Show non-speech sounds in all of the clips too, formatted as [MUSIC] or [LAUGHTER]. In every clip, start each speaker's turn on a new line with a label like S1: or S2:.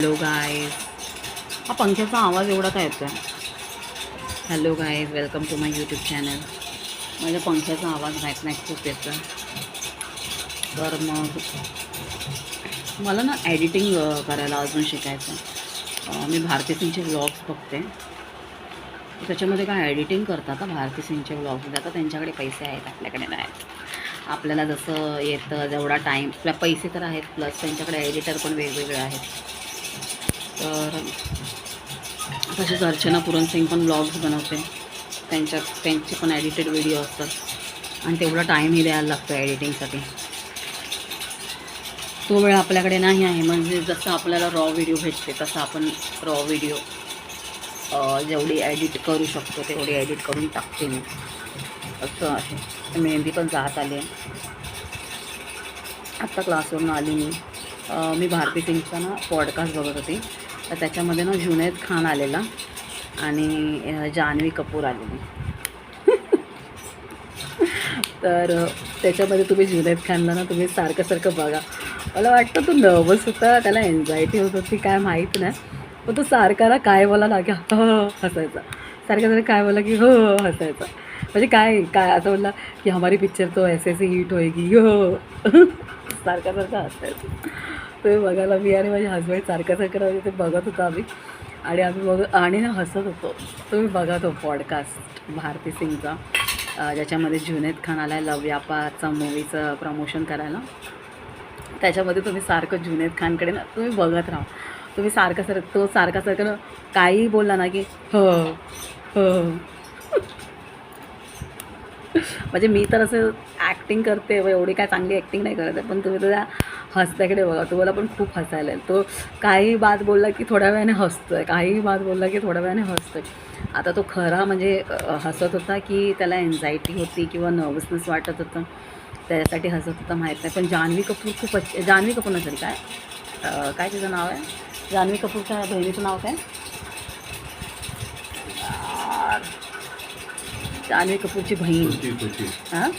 S1: Hello guys हा पंख्याचा आवाज एवढा काय येतो आहे hello guys welcome to my YouTube channel माझ्या पंख्याचा आवाज माहीत नाही खूप येतो तर मग मला ना एडिटिंग करायला अजून शिकायचं मी भारती सिंगचे व्लॉग्स बघते. त्याच्यामध्ये काय एडिटिंग करतात का भारती सिंगचे व्लॉग्स आता त्यांच्याकडे पैसे आहेत आपल्याकडे नाही. आहेत आपल्याला जसं येतं जेवढा टाईम आपल्या पैसे तर आहेत प्लस त्यांच्याकडे एडिटर पण वेगवेगळे आहेत. तर तसेच अर्चना पुरण सिंग पण ब्लॉग्स बनवते. त्यांच्या त्यांचे पण एडिटेड व्हिडिओ असतात. आणि तेवढा टाईमही द्यायला लागतो एडिटिंगसाठी तो वेळ आपल्याकडे नाही आहे. म्हणजे जसं आपल्याला रॉ व्हिडिओ भेटते तसं आपण रॉ व्हिडिओ जेवढी एडिट करू शकतो तेवढी एडिट करून टाकते मी. असं आहे. मेहंदी पण जात आली आहे. आत्ता क्लासवरून आली मी. मी भारती सिंगचा ना पॉडकास्ट बघत होती. तर त्याच्यामध्ये ना जुनैद खान आलेला आणि जान्हवी कपूर आलेली. [LAUGHS] तर त्याच्यामध्ये तुम्ही जुनैद खानला ना तुम्ही सारखं सारखं बघा. मला वाटतं तो नर्वस होता त्याला एन्झायटी होत होती काय माहीत नाही. पण तो सारखा ना काय बोला ना की हो, हो, हो हसायचा. सारखं सारखं काय बोला की हो, हो हसायचा. म्हणजे काय काय असं बोलला की हमारी पिक्चर तो ऐसे ऐसे हिट होएगी. हो. [LAUGHS] सारखा सारखा हसायचा. ते बघायला मी आणि माझे हजबंड सारखं सारखं ते बघत होतो आम्ही. आणि आम्ही बघ आणि ना हसत होतो. तुम्ही बघा तो पॉडकास्ट भारती सिंगचा ज्याच्यामध्ये जुनेद खान आला आहे लव यापाचा मूवीचं प्रमोशन करायला. त्याच्यामध्ये तुम्ही सारखं जुनेद खानकडे ना तुम्ही बघत राहा. तुम्ही सारखं सर तो सारखा सारखं ना काही बोलला ना की हो हो. [LAUGHS] म्हणजे मी तर असं ॲक्टिंग करते व एवढी काय चांगली ॲक्टिंग नाही करत आहे पण तुम्ही तो त्या हसत्याकडे बघा तुम्हाला पण खूप हसायला येईल. तो काही बात बोलला की थोड्या वेळाने हसतो आहे काही बात बोलला की थोड्या वेळाने हसतो आहे आता तो खरा म्हणजे हसत होता की त्याला एन्झायटी होती किंवा नर्वसनेस वाटत होतं त्याच्यासाठी हसत होता माहीत नाही. पण जान्हवी कपूर खूप जान्हवी कपूर नसेल काय? काय तिचं नाव आहे? जान्हवी कपूरच्या बहिणीचं नाव काय. जान्हवी कपूरची बहीण. हां?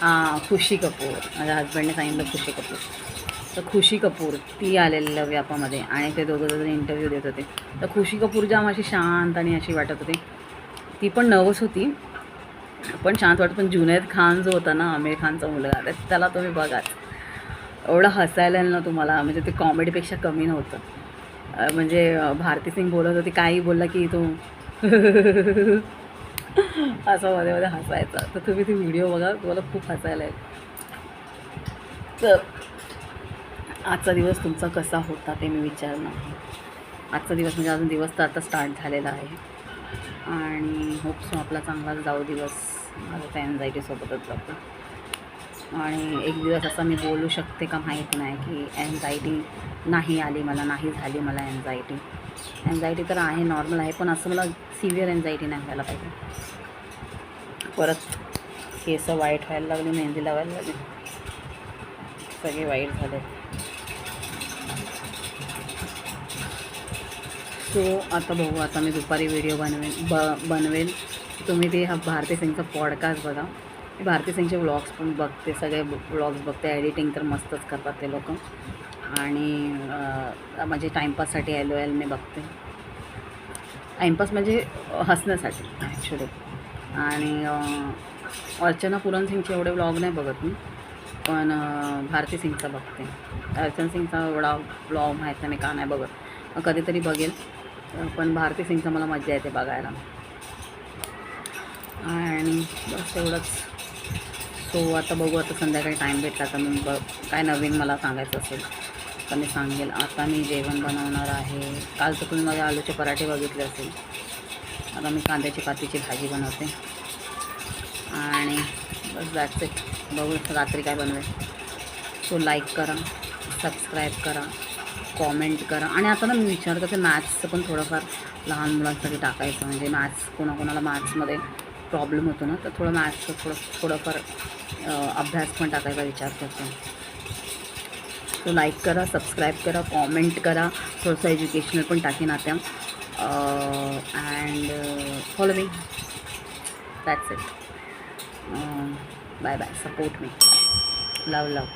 S2: खुशी
S1: हां खुशी कपूर. माझ्या हजबंडने सांगितलं खुशी कपूर. तर खुशी कपूर ती आलेली लव यापामध्ये आणि ते दोघं जण इंटरव्ह्यू देत होते. तर खुशी कपूर जाम अशी शांत आणि अशी वाटत होती ती पण नर्वस होती. पण शांत वाटत पण जुनैद खान जो होता ना आमिर खानचा मुलगा तर त्याला तुम्ही बघाच एवढं हसायला ना तुम्हाला म्हणजे ते कॉमेडीपेक्षा कमी नव्हतं. म्हणजे भारती सिंग बोलत होती काही बोलला की तो. [LAUGHS] असं मध्ये मध्ये हसायचा. तर तुम्ही ती व्हिडिओ बघा तुम्हाला खूप हसायला येईल. तर आजचा दिवस तुमचा कसा होता ते मी विचारणार आजचा दिवस म्हणजे अजून दिवस तर आता स्टार्ट झालेला आहे. आणि होप सो आपला चांगलाच जाऊ दिवस. माझं त्या एन्झायटीसोबतच जातो. आणि एक दिवस असं मी बोलू शकते का माहीत नाही की एन्झायटी नाही आली मला नाही झाली मला एन्झायटी एन्झायटी तर आहे नॉर्मल आहे पण असं मला सिव्हिअर एन्झायटी नाही व्हायला पाहिजे. परत केस वाईट व्हायला लागली मेहंदी लावायला लागली. सगळे वाईट झाले. सो आता बघू आता मी दुपारी व्हिडिओ बनवेन ब बनवेन. तुम्ही ते हा भारती सिंगचा पॉडकास्ट बघा. भारती सिंगचे व्लॉग्स पण बघते सगळे व्लॉग्स बघते एडिटिंग तर मस्तच करतात ते लोक. आणि म्हणजे टाईमपाससाठी एल ओ एल मी बघते. टाईमपास म्हणजे हसण्यासाठी ॲक्च्युली आणि अर्चना पुरण सिंगचे एवढे व्लॉग नाही बघत मी पण भारती सिंगचा बघते. अर्चना सिंगचा एवढा व्लॉग माहीत नाही मी का नाही बघत. मग कधीतरी बघेल पण भारती सिंगचा मला मजा येते बघायला. आणि बस एवढंच. सो आता बघू आता संध्याकाळी टाईम भेटला तर मी ब काय नवीन मला सांगायचं असेल तर मी सांगेल. आता मी जेवण बनवणार आहे. काल तर तुम्ही माझे आलूचे पराठे बघितले असेल. आता मी कांद्याची पातीची भाजी बनवते. आणि बस जायचं बघू रात्री काय बनवेल. सो लाईक करा सबस्क्राईब करा कॉमेंट करा. आणि आता ना मी विचार करते मॅथ्सचं पण थोडंफार लहान मुलांसाठी टाकायचं. म्हणजे मॅथ्स कोणाकोणाला मॅथ्समध्ये प्रॉब्लेम होतो ना तर थोडं मॅथ्सचं थोडं थोडंफार अभ्यास पण टाकायचा विचार करते. तो लाईक करा सबस्क्राईब करा कॉमेंट करा थोडंसं एज्युकेशनल पण टाकेन आता and follow me that's it bye bye support me love love